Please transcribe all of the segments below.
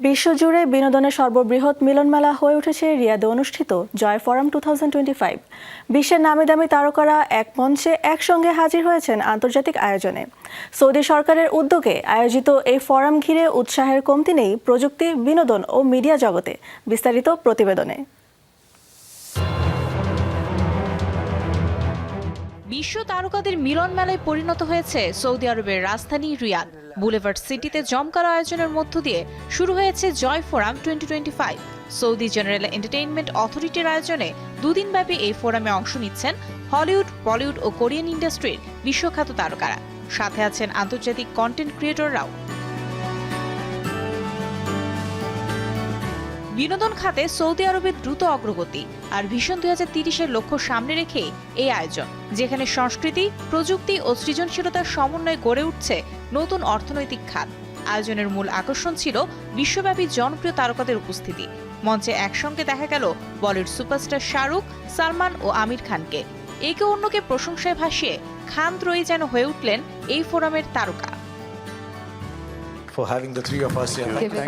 বিশ্বজুড়ে বিনোদনের সর্ববৃহৎ মিলনমেলা হয়ে উঠেছে রিয়াদে অনুষ্ঠিত জয় ফোরাম টু বিশ্বের নামি দামি তারকারা এক মঞ্চে একসঙ্গে হাজির হয়েছেন আন্তর্জাতিক আয়োজনে। সৌদি সরকারের উদ্যোগে আয়োজিত এই ফোরাম ঘিরে উৎসাহের কমতি নেই প্রযুক্তি, বিনোদন ও মিডিয়া জগতে বিস্তারিত প্রতিবেদনে। বিশ্ব তারকাদের মিলন মেলায় পরিণত হয়েছে সৌদি আরবের রাজধানী রিয়াদ। বুলেভার্ড সিটিতে জমকালো আয়োজনের মধ্য দিয়ে শুরু হয়েছে Joy Forum twenty twenty five Saudi general entertainment অথরিটির আয়োজনে দুদিনব্যাপী এই ফোরামে অংশ নিচ্ছেন হলিউড, বলিউড ও কোরিয়ান ইন্ডাস্ট্রির বিশ্বখ্যাত তারকারা। সাথে আছেন আন্তর্জাতিক কন্টেন্ট ক্রিয়েটররাও। বিনোদন খাতে সৌদি আরবের দ্রুত অগ্রগতি আর ভীষণ দুই হাজার তিরিশের লক্ষ্য সামনে রেখে এই আয়োজন, যেখানে সংস্কৃতি, প্রযুক্তি ও সৃজনশীলতার সমন্বয়ে গড়ে উঠছে নতুন অর্থনৈতিক খাত। আয়োজনের মূল আকর্ষণ ছিল বিশ্বব্যাপী জনপ্রিয় তারকাদের উপস্থিতি। মঞ্চে একসঙ্গে দেখা গেল বলিউড সুপারস্টার শাহরুখ, সালমান ও আমির খানকে। একে অন্যকে প্রশংসায় ভাসিয়ে খান ত্রয়ী যেন হয়ে উঠলেন এই ফোরামের তারকা।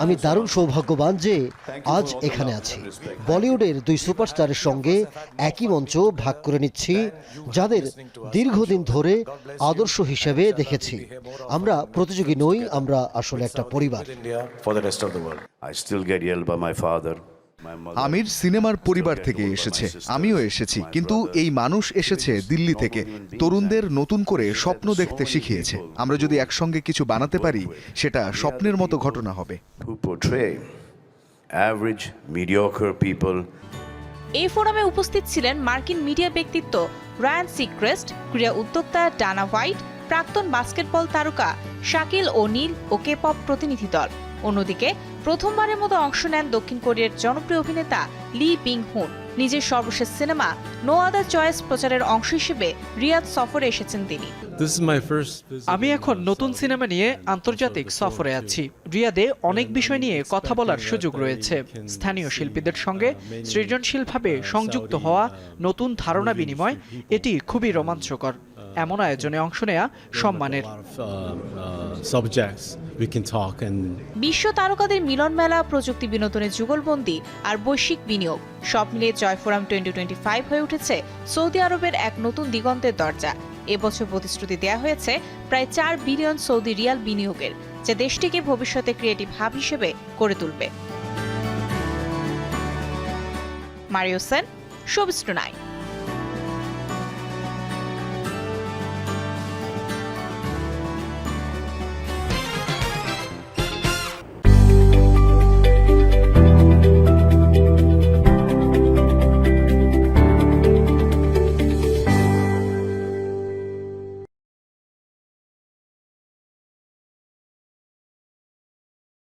আমি দারুণ সৌভাগ্যবান যে আজ এখানে আছি। বলিউডের দুই সুপারস্টারের সঙ্গে একই মঞ্চ ভাগ করে নিচ্ছি যাদের দীর্ঘদিন ধরে আদর্শ হিসেবে দেখেছি। আমরা প্রতিযোগী নই আমরা আসলে একটা পরিবার। আমির সিনেমার পরিবার থেকে এসেছে আমিও এসেছি কিন্তু এই মানুষ এসেছে দিল্লি থেকে তরুণদের নতুন করে স্বপ্ন দেখতে শিখিয়েছে। আমরা যদি একসঙ্গে কিছু বানাতে পারি সেটা স্বপ্নের মতো ঘটনা হবে। এই ফোরামে উপস্থিত ছিলেন মার্কিন মিডিয়া ব্যক্তিত্ব রায়ান সিক্রেস্ট ক্রীড়া উদ্যোক্তা ডানা হোয়াইট প্রাক্তন বাস্কেটবল তারকা শাকিল ও নীল ও কে পপ প্রতিনিধি দল। অন্যদিকে প্রথমবারের মতো অংশ নেন দক্ষিণ কোরিয়ার জনপ্রিয় অভিনেতা লি বিং হুন নিজের সর্বশেষ সিনেমা নো আদার চয়েস প্রচারের অংশ হিসেবে রিয়াদ সফরে এসেছেন তিনি. আমি এখন নতুন সিনেমা নিয়ে আন্তর্জাতিক সফরে আছি। রিয়াদে অনেক বিষয় নিয়ে কথা বলার সুযোগ রয়েছে। স্থানীয় শিল্পীদের সঙ্গে সৃজনশীলভাবে সংযুক্ত হওয়া নতুন ধারণা বিনিময় এটি খুবই রোমাঞ্চকর। এমন আয়োজনে অংশ নেয়া সম্মানের of uh, বিশ্ব তারকাদের মিলন মেলা প্রযুক্তি বিনোদনের যুগলবন্দি আর বৈশ্বিক বিনিয়োগ। সব মিলিয়ে Joy forum twenty twenty five হয়ে উঠেছে সৌদি আরবের এক নতুন দিগন্তের দরজা। এবছর প্রতিশ্রুতি দেওয়া হয়েছে প্রায় চার বিলিয়ন সৌদি রিয়াল বিনিয়োগের যা দেশটিকে ভবিষ্যতে ক্রিয়েটিভ হাব হিসেবে গড়ে তুলবে। Mario Sen tonight